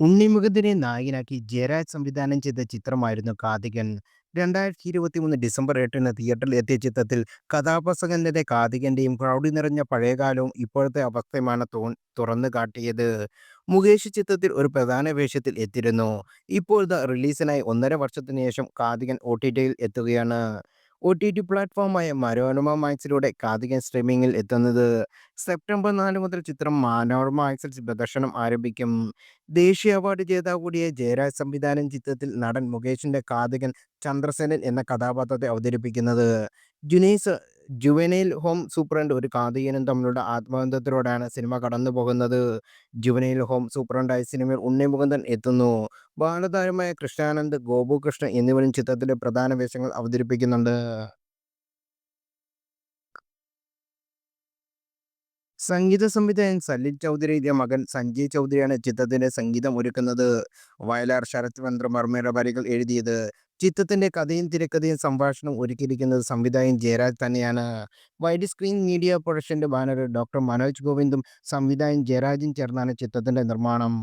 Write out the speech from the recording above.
ഉണ്ണിമുകുന്ദനെ നായകനാക്കി ജയരാജ് സംവിധാനം ചെയ്ത ചിത്രമായിരുന്നു കാതികൻ. രണ്ടായിരത്തി ഇരുപത്തി മൂന്ന് ഡിസംബർ എട്ടിന് തിയേറ്ററിൽ എത്തിയ ചിത്രത്തിൽ കഥാപ്രസംഗത്തിന്റെ കാതികന്റെയും ക്രൗഡി നിറഞ്ഞ പഴയകാലവും ഇപ്പോഴത്തെ അവസ്ഥയുമാണ് തോ തുറന്നു കാട്ടിയത് മുകേഷ് ചിത്രത്തിൽ ഒരു പ്രധാന വേഷത്തിൽ എത്തിയിരുന്നു. ഇപ്പോഴത്തെ റിലീസിനായി ഒന്നര വർഷത്തിനു ശേഷം കാതികൻ ഒടിടിയിൽ എത്തുകയാണ്. ഒടിടി പ്ലാറ്റ്ഫോമായ മനോരമ മാക്സിലൂടെ കാതികൻ സ്ട്രീമിംഗിൽ എത്തുന്നത് സെപ്റ്റംബർ നാല് മുതൽ ചിത്രം മനോരമ മാക്സിൽ പ്രദർശനം ആരംഭിക്കും. ദേശീയ അവാർഡ് ജേതാവ് കൂടിയ ജയരാജ് സംവിധാനം ചിത്രത്തിൽ നടൻ മുകേഷിന്റെ കാതികൻ ചന്ദ്രസേനൻ എന്ന കഥാപാത്രത്തെ അവതരിപ്പിക്കുന്നത്. ജുനീസ് ജുവനൈൽ ഹോം സൂപ്രണ്ട് ഒരു കാതികനും തമ്മിലുള്ള ആത്മബന്ധത്തിലൂടെയാണ് സിനിമ കടന്നു പോകുന്നത് ജുവനൈൽ ഹോം സൂപ്രണ്ടായി സിനിമയിൽ ഉണ്ണി മുകുന്ദൻ എത്തുന്നു. ബാലതാരമായ കൃഷ്ണാനന്ദ്, ഗോപുകൃഷ്ണ എന്നിവരും ചിത്രത്തിലെ പ്രധാന വേഷങ്ങൾ അവതരിപ്പിക്കുന്നുണ്ട്. സംഗീത സംവിധായകൻ സലിൻ ചൗധരിയുടെ മകൻ സഞ്ജയ് ചൗധരിയാണ് ചിത്രത്തിന്റെ സംഗീതം ഒരുക്കുന്നത്. വയലാർ ശരത് ചന്ദ്ര വർമ്മയുടെ വരികൾ എഴുതിയത്. ചിത്രത്തിന്റെ കഥയും തിരക്കഥയും സംഭാഷണവും ഒരുക്കിയിരിക്കുന്നത് സംവിധായകൻ ജയരാജ് തന്നെയാണ്. വൈഡ് സ്ക്രീൻ മീഡിയ പ്രൊഡക്ഷന്റെ ബാനറിൽ ഡോക്ടർ മനോജ് ഗോവിന്ദും സംവിധായകൻ ജയരാജും ചേർന്നാണ് ചിത്രത്തിന്റെ നിർമ്മാണം.